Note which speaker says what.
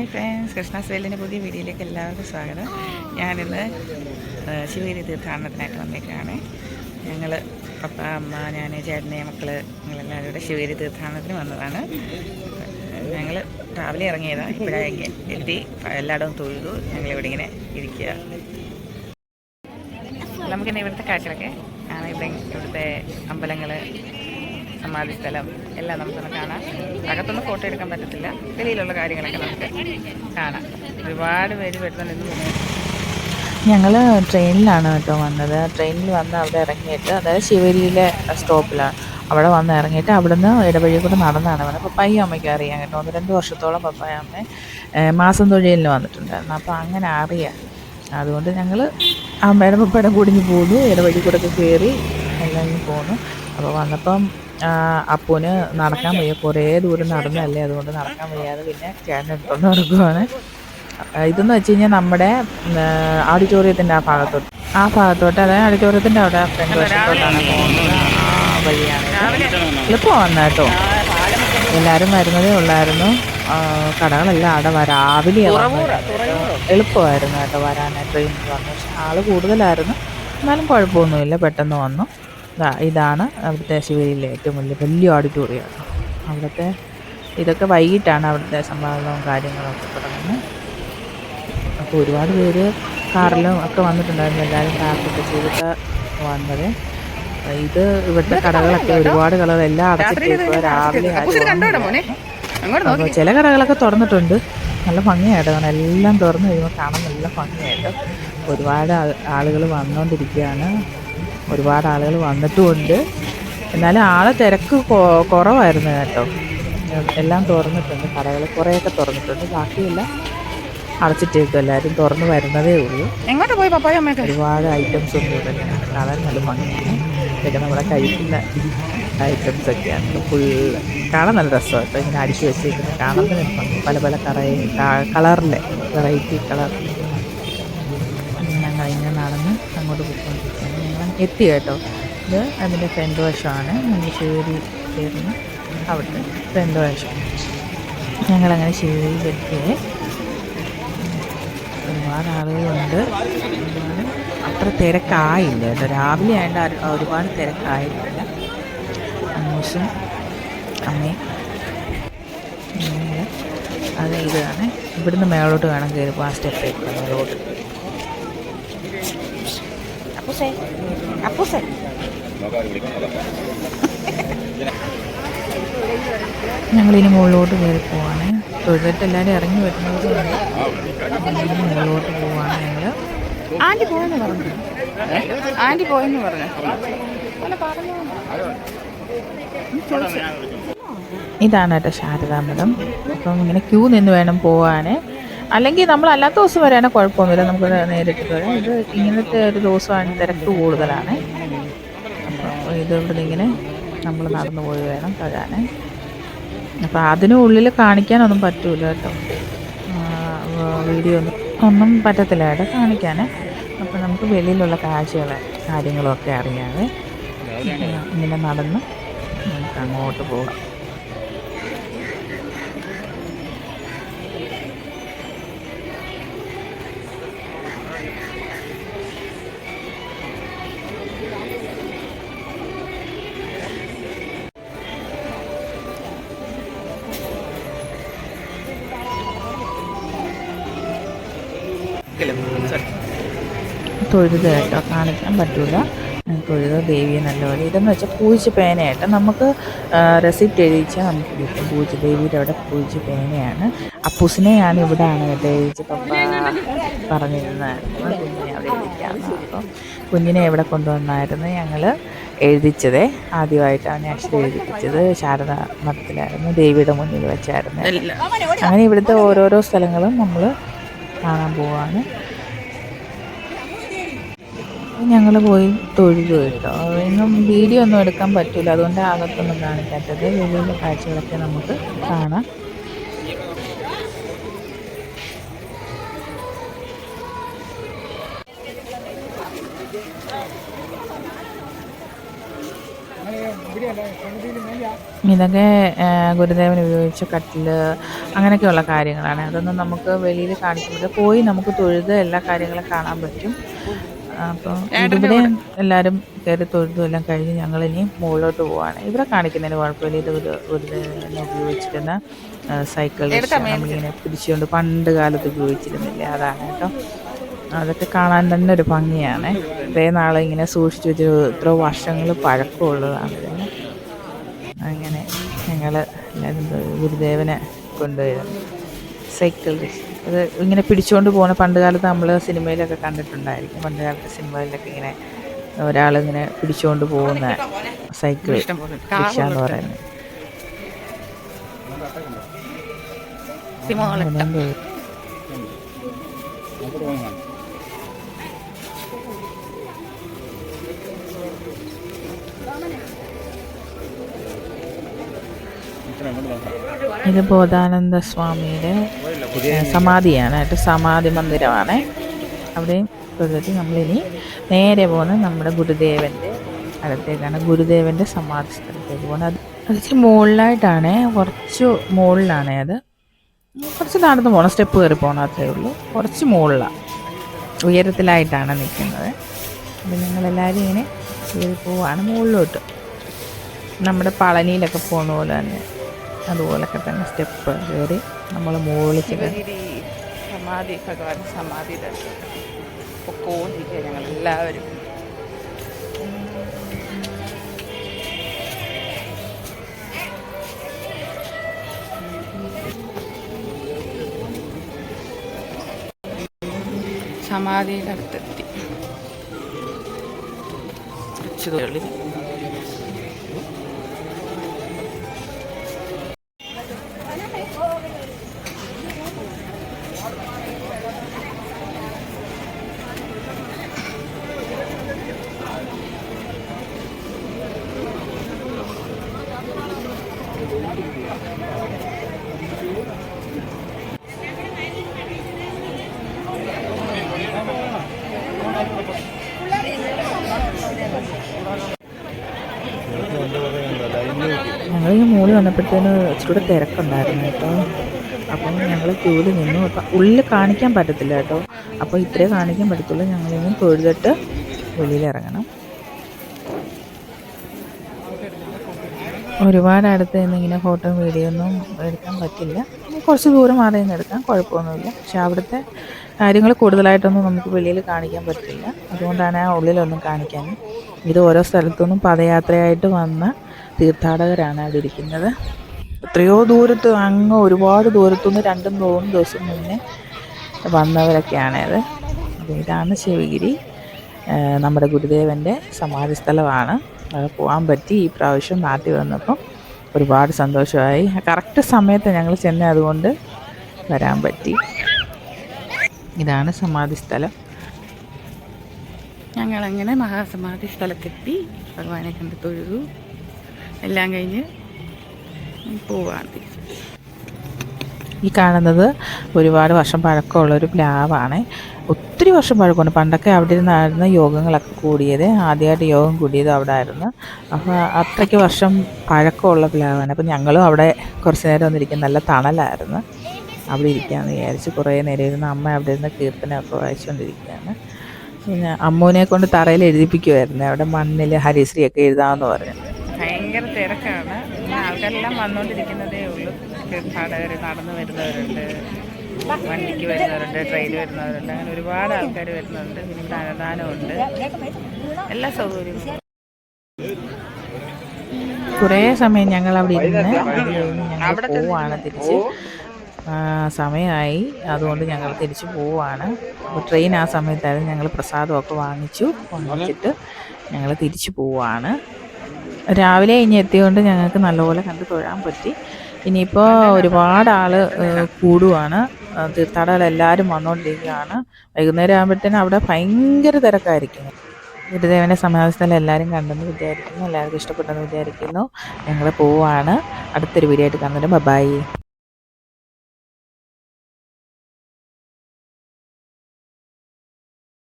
Speaker 1: Hi friends Krishna വേലിന്റെ പുതിയ വീഡിയോയിലേക്ക് എല്ലാവർക്കും സ്വാഗതം. ഞാനിന്ന് ശിവഗിരി തീർത്ഥാടനത്തിനായിട്ട് വന്നേക്കാണ് ഞങ്ങൾ പപ്പ അമ്മ ഞാൻ ചേട്ടനെ മക്കൾ ഞങ്ങളെല്ലാവരും കൂടെ ശിവഗിരി തീർത്ഥാടനത്തിന് വന്നതാണ്. ഞങ്ങൾ രാവിലെ ഇറങ്ങിയതാണ് ഇപ്പോഴാണ് എത്തി. എല്ലായിടവും തൊഴുതു ഞങ്ങളിവിടെ ഇങ്ങനെ ഇരിക്കുക. നമുക്കിന്ന് ഇവിടുത്തെ കാഴ്ചകളൊക്കെ? ആണ് ഇവിടെ ഇവിടുത്തെ അമ്പലങ്ങൾ സമാധി സ്ഥലം എല്ലാം നമുക്കൊന്ന് കാണാം. അകത്തൊന്നും ഫോട്ടോ എടുക്കാൻ പറ്റത്തില്ല. വെളിയിലുള്ള കാര്യങ്ങളൊക്കെ നമുക്ക് കാണാം. ഒരുപാട് പേര് വരുന്നുണ്ട്
Speaker 2: ഞങ്ങൾ ട്രെയിനിലാണ് കേട്ടോ വന്നത്. ട്രെയിനിൽ വന്ന് അവിടെ ഇറങ്ങിയിട്ട് അതായത് ശിവരിയിലെ സ്റ്റോപ്പിലാണ് അവിടെ വന്ന് ഇറങ്ങിയിട്ട് അവിടുന്ന് ഇടവഴി കൂടെ നടന്നാണ് വന്നത്. പപ്പായും അമ്മയ്ക്കും അറിയാം കേട്ടോ. ഒന്ന് രണ്ട് വർഷത്തോളം പപ്പായ അമ്മ മാസം തൊഴിലിന് വന്നിട്ടുണ്ടായിരുന്നു. അപ്പോൾ അങ്ങനെ അറിയാം. അതുകൊണ്ട് ഞങ്ങൾ അമ്മയുടെ പപ്പയുടെ കൂടിഞ്ഞ് പോന്നു. ഇടവഴി കൂടെ ഒക്കെ കയറി എല്ലാം പോന്നു. അപ്പോൾ വന്നപ്പം അപ്പൂന് നടക്കാൻ വയ്യ. കുറേ ദൂരം നടന്നല്ലേ അതുകൊണ്ട് നടക്കാൻ വയ്യാതെ പിന്നെ ചേട്ടൻ എടുത്തോണ്ട് നടക്കുവാണ്. ഇതെന്ന് വെച്ച് കഴിഞ്ഞാൽ നമ്മുടെ ഓഡിറ്റോറിയത്തിന്റെ ആ ഭാഗത്തോട്ട്. ആ ഭാഗത്തോട്ട് അതായത് ഓഡിറ്റോറിയത്തിന്റെ അവിടെ ഫ്രണ്ട് വശത്തോട്ടാണ് പോകുന്നത്. ആ വഴിയാണ്. എളുപ്പം വന്ന കേട്ടോ. എല്ലാവരും വരുന്നതേ ഉള്ളായിരുന്നു. കടകളെല്ലാം അവിടെ രാവിലെ എളുപ്പമായിരുന്നു കേട്ടോ വരാനായിട്ട്. ട്രെയിൻ വന്നു പക്ഷെ ആൾ കൂടുതലായിരുന്നു. എന്നാലും കുഴപ്പമൊന്നുമില്ല പെട്ടെന്ന് വന്നു. ഇതാണ് അവിടുത്തെ ശിവരിയിലെ ഏറ്റവും വലിയ വലിയ ഓഡിറ്റോറിയം കേട്ടോ അവിടുത്തെ ഇതൊക്കെ വൈകിട്ടാണ് അവിടുത്തെ സമ്പാദനവും കാര്യങ്ങളും ഒക്കെ തുടങ്ങുന്നത്. അപ്പോൾ ഒരുപാട് പേര് കാറിലും ഒക്കെ വന്നിട്ടുണ്ടായിരുന്നു. എല്ലാവരും പാർക്കൊക്കെ ചെയ്തിട്ട് വന്നത്. ഇത് ഇവിടുത്തെ കടകളൊക്കെ ഒരുപാട് കളർ എല്ലാം അടച്ചിട്ട് രാവിലെ അപ്പോൾ ചില കടകളൊക്കെ തുറന്നിട്ടുണ്ട്. നല്ല ഭംഗിയായിട്ട് കാരണം എല്ലാം തുറന്നു കഴിയുമ്പോൾ കാണാൻ നല്ല ഭംഗിയായിട്ട് ഒരുപാട് ആളുകൾ വന്നുകൊണ്ടിരിക്കുകയാണ് ഒരുപാട് ആളുകൾ വന്നിട്ടുമുണ്ട്. എന്നാലും ആളെ തിരക്ക് കുറവായിരുന്നു കേട്ടോ. എല്ലാം തുറന്നിട്ടുണ്ട്. കടകൾ കുറേയൊക്കെ തുറന്നിട്ടുണ്ട്. ബാക്കിയെല്ലാം അടച്ചിട്ടേക്കും എല്ലാവരും തുറന്ന് വരുന്നതേ ഉള്ളൂ.
Speaker 1: എങ്ങോട്ട് പോയി പപ്പായ അമ്മയൊക്കെ?
Speaker 2: ഒരുപാട് ഐറ്റംസ് ഒന്നും ഇവിടെ. കാണാൻ നല്ല ഭംഗിയാണ് പിന്നെ നമ്മുടെ കഴിക്കുന്ന ഐറ്റംസ് ഒക്കെയാണ്. ഫുള്ള് കാണാൻ നല്ല രസമാണ് കേട്ടോ. ഇങ്ങനെ അടിച്ചു വെച്ചേക്കുന്നത് കാണാൻ തന്നെ ഭംഗി. പല പല കറ കളറിലെ. Variety colour. ഞങ്ങൾ ഇങ്ങനെ നടന്ന് അങ്ങോട്ട് ഞങ്ങൾ എത്തി കേട്ടോ. ഇത് അതിന്റെ ഫ്രണ്ട് വശമാണ് മഞ്ചേരി ചേർന്ന് അവിടുത്തെ ഫ്രണ്ട് വശം ഞങ്ങളങ്ങനെ ശിവരിയിലെത്തിയേ ഒരുപാട് ആളുകളുണ്ട്. അത്ര തിരക്കായില്ല കേട്ടോ. രാവിലെ ആയതുകൊണ്ട് ഒരുപാട് തിരക്കായില്ല അമ്മൂസും അമ്മയും. അത് ഇതാണ്. ഇവിടുന്ന് മേളോട്ട് വേണം കയറിപ്പോൾ ആ സ്റ്റെപ്പ് മേളോട്ട്
Speaker 1: അപ്പൂസേ അപ്പൂസേ
Speaker 2: ഞങ്ങളിനി മുകളിലോട്ട് കയറി പോവാണ്. തൊഴിലിട്ട് എല്ലാവരും ഇറങ്ങി വരുന്നത് മുകളിലോട്ട് പോവാണ് ഞങ്ങൾ
Speaker 1: ആന്റി പോയെന്ന് പറഞ്ഞു. ആന്റി പോയെന്ന് പറഞ്ഞു.
Speaker 2: ഇതാണ് കേട്ടോ ശാരദാമഠം അപ്പം ഇങ്ങനെ ക്യൂ നിന്ന് വേണം പോകാൻ അല്ലെങ്കിൽ നമ്മൾ അല്ലാത്ത ദിവസം വരാണെങ്കിൽ കുഴപ്പമൊന്നുമില്ല. നമുക്ക് നേരിട്ട് വരാം. ഇത് ഇങ്ങനത്തെ ഒരു ദിവസമാണ് തിരക്ക് കൂടുതലാണ്. അപ്പോൾ ഇത് ഇവിടെ ഇങ്ങനെ നമ്മൾ നടന്നു പോയി വേണം തൊഴാൻ അപ്പോൾ അതിനുള്ളിൽ കാണിക്കാനൊന്നും പറ്റൂല കേട്ടോ. വീഡിയോ ഒന്നും ഒന്നും പറ്റത്തില്ല കേട്ടോ കാണിക്കാൻ. അപ്പോൾ നമുക്ക് വെളിയിലുള്ള കാഴ്ചകൾ കാര്യങ്ങളൊക്കെ അറിയാതെ ഇങ്ങനെ നടന്ന് നമുക്ക് അങ്ങോട്ട് പോകാം. തൊഴുത് കേട്ടോ കാണിക്കാൻ പറ്റൂല. തൊഴുത് ദേവിയെ നല്ലപോലെ ഇതെന്ന് വെച്ചാൽ പൂജ പേനയായിട്ട് നമുക്ക് റെസിപ്റ്റ് എഴുതിച്ചാൽ നമുക്ക് കിട്ടും. പൂജ ദേവിയുടെ അവിടെ പൂജ പേനയാണ്. അപ്പൂസിനെയാണ് ഇവിടെ ഇവിടെയാണ് കേട്ടോ എഴുതിച്ച് പപ്പ പറഞ്ഞിരുന്നായിരുന്നു കുഞ്ഞിനെ അവിടെ എഴുതിക്കാമെന്ന് അപ്പം കുഞ്ഞിനെ എവിടെ കൊണ്ടുവന്നായിരുന്നു ഞങ്ങൾ എഴുതിച്ചതേ. ആദ്യമായിട്ടാണ് അക്ഷരം എഴുതിപ്പിച്ചത്. ശാരദ മഠത്തിലായിരുന്നു. ദേവിയുടെ മുന്നിൽ വെച്ചായിരുന്നു. അങ്ങനെ ഇവിടുത്തെ ഓരോരോ സ്ഥലങ്ങളും നമ്മൾ കാണാൻ പോവാണ്. ഞങ്ങൾ പോയി തൊഴുതു കേട്ടോ. ഇന്നും വീഡിയോ ഒന്നും എടുക്കാൻ പറ്റില്ല. അതുകൊണ്ട് അകത്തൊന്നും കാണിക്കാത്തത്. വെളിയിലെ കാഴ്ചകളൊക്കെ നമുക്ക് കാണാം. ഇതൊക്കെ ഗുരുദേവൻ ഉപയോഗിച്ച കട്ടിൽ അങ്ങനെയൊക്കെയുള്ള കാര്യങ്ങളാണ്. അതൊന്നും നമുക്ക് വെളിയിൽ കാണിക്കുമ്പോൾ പോയി നമുക്ക് തൊഴുത് എല്ലാ കാര്യങ്ങളും കാണാൻ പറ്റും. അപ്പോൾ ഇവിടെ എല്ലാവരും കയറി തൊഴുതും എല്ലാം കഴിഞ്ഞ് ഞങ്ങൾ ഇനി മുകളിലോട്ട് പോവാണ്. ഇവിടെ കാണിക്കുന്നതിന് കുഴപ്പമില്ല. ഇത് ഒരു ഒരു ഉപയോഗിച്ചിരുന്ന സൈക്കിൾ ഇങ്ങനെ നമ്മളിങ്ങനെ പിടിച്ചുകൊണ്ട് പണ്ട് കാലത്ത് ഉപയോഗിച്ചിരുന്നില്ല? അതാണ് കേട്ടോ. അതൊക്കെ കാണാൻ തന്നെ ഒരു ഭംഗിയാണ്. ഇതേ നാളെ ഇങ്ങനെ സൂക്ഷിച്ചു വെച്ച് ഇത്ര വർഷങ്ങൾ പഴക്കമുള്ളതാണ് ഇതിന് അങ്ങനെ ഞങ്ങൾ എല്ലാവരും ഗുരുദേവനെ കൊണ്ടുവരുന്നു. സൈക്കിൾ റിക്ഷ അത് ഇങ്ങനെ പിടിച്ചുകൊണ്ട് പോകുന്ന പണ്ട് കാലത്ത് നമ്മൾ സിനിമയിലൊക്കെ കണ്ടിട്ടുണ്ടായിരിക്കും. പണ്ട് കാലത്തെ സിനിമയിലൊക്കെ ഇങ്ങനെ ഒരാളിങ്ങനെ പിടിച്ചുകൊണ്ട് പോകുന്ന സൈക്കിൾ റിക്ഷ എന്ന് പറയുന്നത്.
Speaker 1: സിമോളെ
Speaker 2: ഇത് ബോധാനന്ദ സ്വാമിയുടെ സമാധിയാണ്. കേട്ടോ സമാധി മന്ദിരമാണ്. അവിടെയും തൊഴുതിട്ട് നമ്മളിനി നേരെ പോകുന്നത് നമ്മുടെ ഗുരുദേവന്റെ അടുത്തേക്കാണ്. ഗുരുദേവന്റെ സമാധി സ്ഥലത്തേക്ക് പോകുന്നത്. അത് ഇച്ചിരി മുകളിലായിട്ടാണ് കുറച്ച് മുകളിലാണ് അത്. കുറച്ച് നടന്ന് പോകണം സ്റ്റെപ്പ് കയറി പോകണം അത്രേ ഉള്ളൂ. കുറച്ച് മുകളിലാണ് ഉയരത്തിലായിട്ടാണ് നിൽക്കുന്നത്. അപ്പം ഞങ്ങളെല്ലാവരും ഇങ്ങനെ കയറി പോവാണ് മുകളിലോട്ട്. നമ്മുടെ പളനിയിലൊക്കെ പോകുന്ന പോലെ തന്നെ. അതുപോലൊക്കെ തന്നെ സ്റ്റെപ്പ് കയറി നമ്മൾ
Speaker 1: ശിവഗിരി സമാധി ഭഗവാൻ സമാധി പൊക്കോണ്ടിരിക്കുക ഞങ്ങൾ എല്ലാവരും സമാധിയുടെ അടുത്തെത്തി.
Speaker 2: ഞങ്ങൾ ഈ മുകളിൽ വന്നപ്പോഴത്തേന് ഇച്ചിരി തിരക്കുണ്ടായിരുന്നു കേട്ടോ. അപ്പം ഞങ്ങൾ ക്യൂവിൽ നിന്നു. അപ്പം ഉള്ളിൽ കാണിക്കാൻ പറ്റത്തില്ല കേട്ടോ. അപ്പോൾ ഇത്രേ കാണിക്കാൻ പറ്റത്തുള്ളൂ. ഞങ്ങളിന്ന് തൊഴുതിട്ട് വെളിയിൽ ഇറങ്ങണം ഒരുപാട് അടുത്ത് നിന്ന് ഇങ്ങനെ ഫോട്ടോ വീഡിയോ ഒന്നും എടുക്കാൻ പറ്റില്ല. കുറച്ച് ദൂരം മാറി നിന്ന് എടുക്കാം. കുഴപ്പമൊന്നുമില്ല. പക്ഷെ അവിടുത്തെ കാര്യങ്ങൾ കൂടുതലായിട്ടൊന്നും നമുക്ക് വെളിയിൽ കാണിക്കാൻ പറ്റില്ല. അതുകൊണ്ടാണ് ആ ഉള്ളിലൊന്നും കാണിക്കാൻ ഇത് ഓരോ സ്ഥലത്തുനിന്നും പദയാത്രയായിട്ട് വന്ന തീർത്ഥാടകരാണ് അവിടെ ഇരിക്കുന്നത്. എത്രയോ ദൂരത്ത് അങ്ങ് ഒരുപാട് ദൂരത്തുനിന്ന് രണ്ടും മൂന്നും ദിവസം മുന്നേ വന്നവരൊക്കെയാണത്. അപ്പോൾ ഇതാണ് ശിവഗിരി. നമ്മുടെ ഗുരുദേവന്റെ സമാധി സ്ഥലമാണ് അവിടെ പോകാൻ പറ്റി. ഈ പ്രാവശ്യം നാട്ടിൽ വന്നപ്പം ഒരുപാട് സന്തോഷമായി. കറക്റ്റ് സമയത്ത് ഞങ്ങൾ ചെന്ന അതുകൊണ്ട് വരാൻ പറ്റി. ഇതാണ് സമാധി സ്ഥലം
Speaker 1: ഞങ്ങളങ്ങനെ മഹാസമാധി സ്ഥലത്തെത്തി ഭഗവാനെ കണ്ട് തൊഴുതു. എല്ലാം കഴിഞ്ഞ് പോവാണ്
Speaker 2: ഈ കാണുന്നത് ഒരുപാട് വർഷം പഴക്കമുള്ള ഒരു പ്ലാവാണ്. ഒത്തിരി വർഷം പഴക്കമുണ്ട്. പണ്ടൊക്കെ അവിടെ ഇരുന്നായിരുന്നു യോഗങ്ങളൊക്കെ കൂടിയത്. ആദ്യമായിട്ട് യോഗം കൂടിയത് അവിടെ ആയിരുന്നു അപ്പോൾ അത്രയ്ക്ക് വർഷം പഴക്കമുള്ള പ്ലാവാണ്. അപ്പോൾ ഞങ്ങളും അവിടെ കുറച്ച് നേരം ഒന്നിരിക്കും നല്ല തണലായിരുന്നു. അവിടെ ഇരിക്കാമെന്ന് വിചാരിച്ച് കുറേ നേരം ഇരുന്ന് അമ്മ അവിടെ ഇരുന്ന് കീർത്തനമൊക്കെ വായിച്ചുകൊണ്ടിരിക്കുകയാണ്. പിന്നെ അമ്മൂനെ കൊണ്ട് തറയിൽ എഴുതിപ്പിക്കുമായിരുന്നു അവിടെ മണ്ണിൽ ഹരിശ്രീയൊക്കെ എഴുതാമെന്ന് പറഞ്ഞു
Speaker 1: ഭയങ്കര തിരക്കാണ്. ആൾക്കാരെല്ലാം വന്നുകൊണ്ടിരിക്കുന്നതേ ഉള്ളൂ. തീർത്ഥാടകർ നടന്നു വരുന്നവരുണ്ട് വണ്ടിക്ക് വരുന്നവരുണ്ട് ട്രെയിൻ വരുന്നവരുണ്ട് അങ്ങനെ ഒരുപാട് ആൾക്കാർ വരുന്നുണ്ട് പിന്നെ അന്നദാനമുണ്ട് എല്ലാ സൗകര്യവും
Speaker 2: കുറേ സമയം ഞങ്ങൾ അവിടെ ഇരുന്ന് ഞങ്ങൾ പോവാണ് തിരിച്ച്. സമയമായി. അതുകൊണ്ട് ഞങ്ങൾ തിരിച്ചു പോവാണ്. അപ്പോൾ ട്രെയിൻ ആ സമയത്തായിരുന്നു ഞങ്ങൾ പ്രസാദമൊക്കെ വാങ്ങിച്ചു. വാങ്ങിച്ചിട്ട് ഞങ്ങൾ തിരിച്ചു പോവാണ്. രാവിലെ കഴിഞ്ഞ് എത്തിയതുകൊണ്ട് ഞങ്ങൾക്ക് നല്ലപോലെ കണ്ട് തൊഴാൻ പറ്റി. ഇനിയിപ്പോൾ ഒരുപാട് ആൾ കൂടുവാണ്. തീർത്ഥാടകർ എല്ലാവരും വന്നുകൊണ്ടിരിക്കുകയാണ് വൈകുന്നേരം ആകുമ്പോഴത്തേനും അവിടെ ഭയങ്കര തിരക്കായിരിക്കും. ഗുരുദേവനെ സമാധിസ്ഥലം എല്ലാവരും കണ്ടെന്ന് വിചാരിക്കുന്നു എല്ലാവർക്കും ഇഷ്ടപ്പെട്ടെന്ന് വിചാരിക്കുന്നു. ഞങ്ങൾ പോവാണ്. അടുത്തൊരു വീഡിയോ ആയിട്ട് കാണുന്നുണ്ട് ബൈ.